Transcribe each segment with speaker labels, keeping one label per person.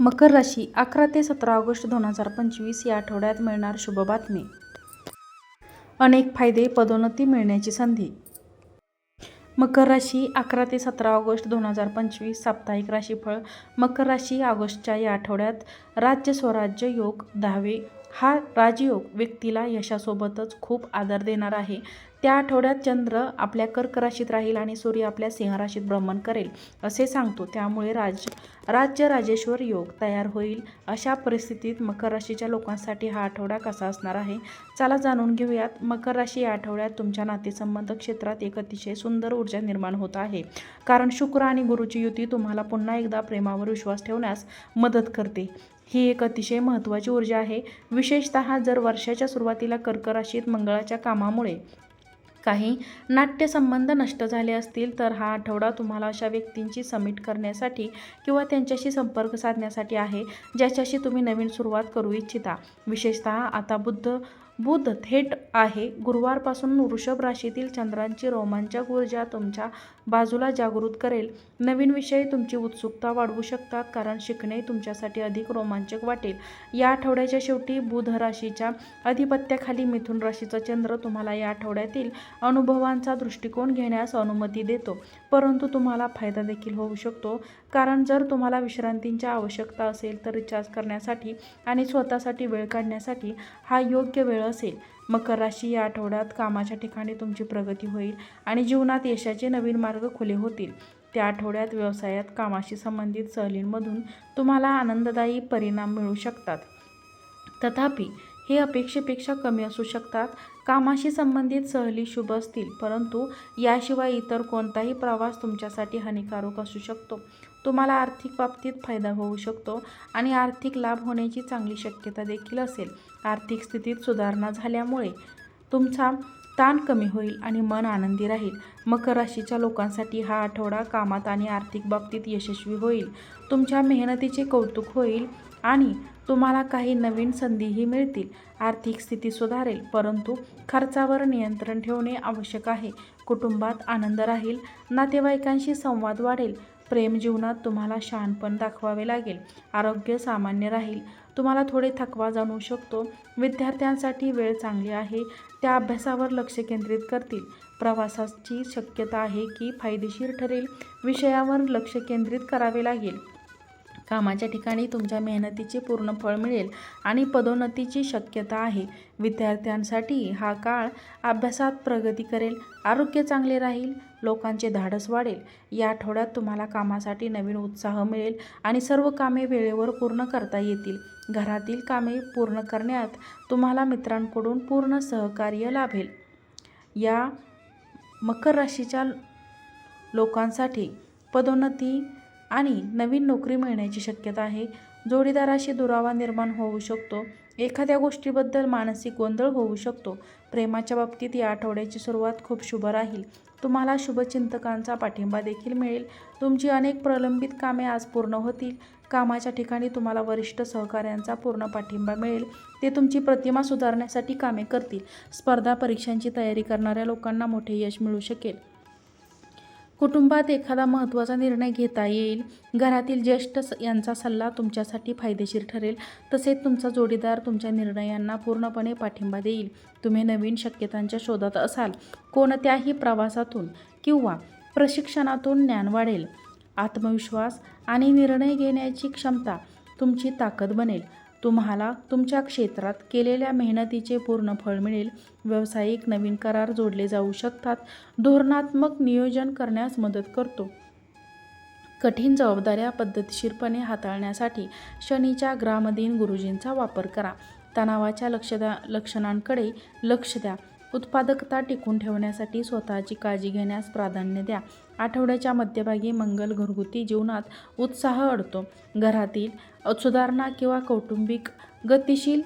Speaker 1: मकर राशी अकरा ते सतरा ऑगस्ट दोन हजार पंचवीस या आठवड्यात मिळणार शुभ बातमी. अनेक फायदे पदोन्नती मिळण्याची संधी. मकर राशी अकरा ते सतरा ऑगस्ट दोन हजार पंचवीस साप्ताहिक राशीफळ मकर राशी ऑगस्टच्या या आठवड्यात राज्य स्वराज्य योग दहावे हा राजयोग व्यक्तीला यशासोबतच खूप आदर देणार आहे. त्या आठवड्यात चंद्र आपल्या कर्क राशीत राहील आणि सूर्य आपल्या सिंह राशीत भ्रमण करेल असे सांगतो. त्यामुळे राज राज्य राजेश्वर योग तयार होईल अशा परिस्थितीत मकर राशीच्या लोकांसाठी हा आठवडा कसा असणार आहे? चला जाणून घेऊयात. मकर राशी या आठवड्यात तुमच्या नातेसंबंध क्षेत्रात एक अतिशय सुंदर ऊर्जा निर्माण होत आहे. कारण शुक्र आणि गुरुची युती तुम्हाला पुन्हा एकदा प्रेमावर विश्वास ठेवण्यास मदत करते. ही एक अतिशय महत्त्वाची ऊर्जा आहे. विशेषतः जर वर्षाच्या सुरुवातीला कर्क राशीत मंगळाच्या कामामुळे. काही नाट्यसंबंध नष्ट झाले असतील तर हा आठवडा तुम्हाला अशा व्यक्तींची समिट करण्यासाठी किंवा त्यांच्याशी संपर्क साधण्यासाठी आहे ज्याच्याशी तुम्ही नवीन सुरुवात करू इच्छिता. विशेषतः आता बुद्ध बुध थेट आहे. गुरुवारपासून वृषभ राशीतील चंद्रांची रोमांचक ऊर्जा तुमच्या बाजूला जागृत करेल. नवीन विषय तुमची उत्सुकता वाढवू शकतात कारण शिकणे तुमच्यासाठी अधिक रोमांचक वाटेल. या आठवड्याच्या शेवटी बुध राशीच्या अधिपत्याखाली मिथुन राशीचा चंद्र तुम्हाला या आठवड्यातील अनुभवांचा दृष्टिकोन घेण्यास अनुमती देतो. परंतु तुम्हाला फायदा देखील होऊ शकतो कारण जर तुम्हाला विश्रांतींची आवश्यकता असेल तर रिचार्ज करण्यासाठी आणि स्वतःसाठी वेळ काढण्यासाठी हा योग्य वेळ असेल मकर राशी या आठवड्यात कामाच्या ठिकाणी तुमची प्रगती होईल आणि जीवनात यशाचे नवीन मार्ग खुले होतील. त्या आठवड्यात व्यवसायात कामाशी संबंधित सहलींमधून तुम्हाला आनंददायी परिणाम मिळू शकतात. तथापि हे अपेक्षेपेक्षा कमी असू शकतात. कामाशी संबंधित सहली शुभ असतील परंतु याशिवाय इतर कोणताही प्रवास तुमच्यासाठी हानिकारक असू शकतो. तुम्हाला आर्थिक बाबतीत फायदा होऊ शकतो आणि आर्थिक लाभ होण्याची चांगली शक्यता देखील असेल. आर्थिक स्थितीत सुधारणा झाल्यामुळे तुमचा ताण कमी होईल आणि मन आनंदी राहील. मकर राशीच्या लोकांसाठी हा आठवडा कामात आणि आर्थिक बाबतीत यशस्वी होईल. तुमच्या मेहनतीचे कौतुक होईल आणि तुम्हाला काही नवीन संधीही मिळतील. आर्थिक स्थिती सुधारेल परंतु खर्चावर नियंत्रण ठेवणे आवश्यक आहे. कुटुंबात आनंद राहील नातेवाईकांशी संवाद वाढेल प्रेम जीवनात तुम्हाला शहाणपण दाखवावे लागेल. आरोग्य सामान्य राहील. तुम्हाला थोडे थकवा जाणवू शकतो. विद्यार्थ्यांसाठी वेळ चांगली आहे. त्या अभ्यासावर लक्ष केंद्रित करतील. प्रवासाची शक्यता आहे की फायदेशीर ठरेल. विषयावर लक्ष केंद्रित करावे लागेल. कामाच्या ठिकाणी तुमच्या मेहनतीचे पूर्ण फळ मिळेल आणि पदोन्नतीची शक्यता आहे. विद्यार्थ्यांसाठी हा काळ अभ्यासात प्रगती करेल आरोग्य चांगले राहील लोकांचे धाडस वाढेल. या आठवड्यात तुम्हाला कामासाठी नवीन उत्साह मिळेल आणि सर्व कामे वेळेवर पूर्ण करता येतील. घरातील कामे पूर्ण करण्यात तुम्हाला मित्रांकडून पूर्ण सहकार्य लाभेल. या मकर राशीच्या लोकांसाठी पदोन्नती आणि नवीन नोकरी मिळण्याची शक्यता आहे. जोडीदाराशी दुरावा निर्माण होऊ शकतो. एखाद्या गोष्टीबद्दल मानसिक गोंधळ होऊ शकतो. प्रेमाच्या बाबतीत या आठवड्याची सुरुवात खूप शुभ राहील. तुम्हाला शुभचिंतकांचा पाठिंबा देखील मिळेल. तुमची अनेक प्रलंबित कामे आज पूर्ण होतील. कामाच्या ठिकाणी तुम्हाला वरिष्ठ सहकाऱ्यांचा पूर्ण पाठिंबा मिळेल. ते तुमची प्रतिमा सुधारण्यासाठी कामे करतील. स्पर्धा परीक्षांची तयारी करणाऱ्या लोकांना मोठे यश मिळू शकेल. कुटुंबात एखादा महत्त्वाचा निर्णय घेता येईल. घरातील ज्येष्ठ स- यांचा सल्ला तुमच्यासाठी फायदेशीर ठरेल. तसेच तुमचा जोडीदार तुमच्या निर्णयांना पूर्णपणे पाठिंबा देईल. तुम्ही नवीन शक्यतांच्या शोधात असाल. कोणत्याही प्रवासातून किंवा प्रशिक्षणातून ज्ञान वाढेल. आत्मविश्वास आणि निर्णय घेण्याची क्षमता तुमची ताकद बनेल. तुम्हाला तुमच्या क्षेत्रात केलेल्या मेहनतीचे पूर्ण फळ मिळेल. व्यावसायिक नवीन करार जोडले जाऊ शकतात. धोरणात्मक नियोजन करण्यास मदत करतो. कठीण जबाबदाऱ्या पद्धतशीरपणे हाताळण्यासाठी शनीच्या ग्रामदीन गुरुजींचा वापर करा. तणावाच्या लक्षदा लक्षणांकडे लक्ष द्या. उत्पादकता टिकून ठेवण्यासाठी स्वतःची काळजी घेण्यास प्राधान्य द्या. आठवड्याच्या मध्यभागी मंगल घरगुती जीवनात उत्साह अडतो. घरातील सुधारणा किंवा कौटुंबिक गतिशील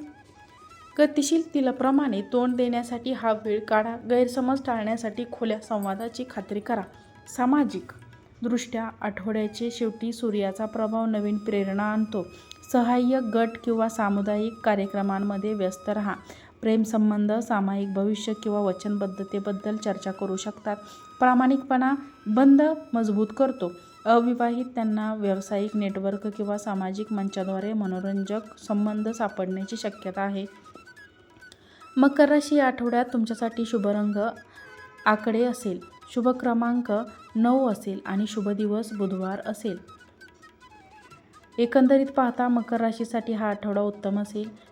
Speaker 1: गतिशीलतेप्रमाणे तोंड देण्यासाठी हा वेळ काढा. गैरसमज टाळण्यासाठी खुल्या संवादाची खात्री करा. सामाजिक दृष्ट्या आठवड्याचे शेवटी सूर्याचा प्रभाव नवीन प्रेरणा आणतो. सहाय्यक गट किंवा सामुदायिक कार्यक्रमांमध्ये व्यस्त राहा. प्रेमसंबंध सामायिक भविष्य किंवा वचनबद्धतेबद्दल चर्चा करू शकतात. प्रामाणिकपणा बंध मजबूत करतो. अविवाहित त्यांना व्यावसायिक नेटवर्क किंवा सामाजिक मंचाद्वारे मनोरंजक संबंध सापडण्याची शक्यता आहे. मकर राशी या आठवड्यात तुमच्यासाठी शुभ रंग आकडे असेल. शुभ क्रमांक नऊ असेल आणि शुभ दिवस बुधवार असेल. एकंदरीत पाहता मकर राशीसाठी हा आठवडा उत्तम असेल.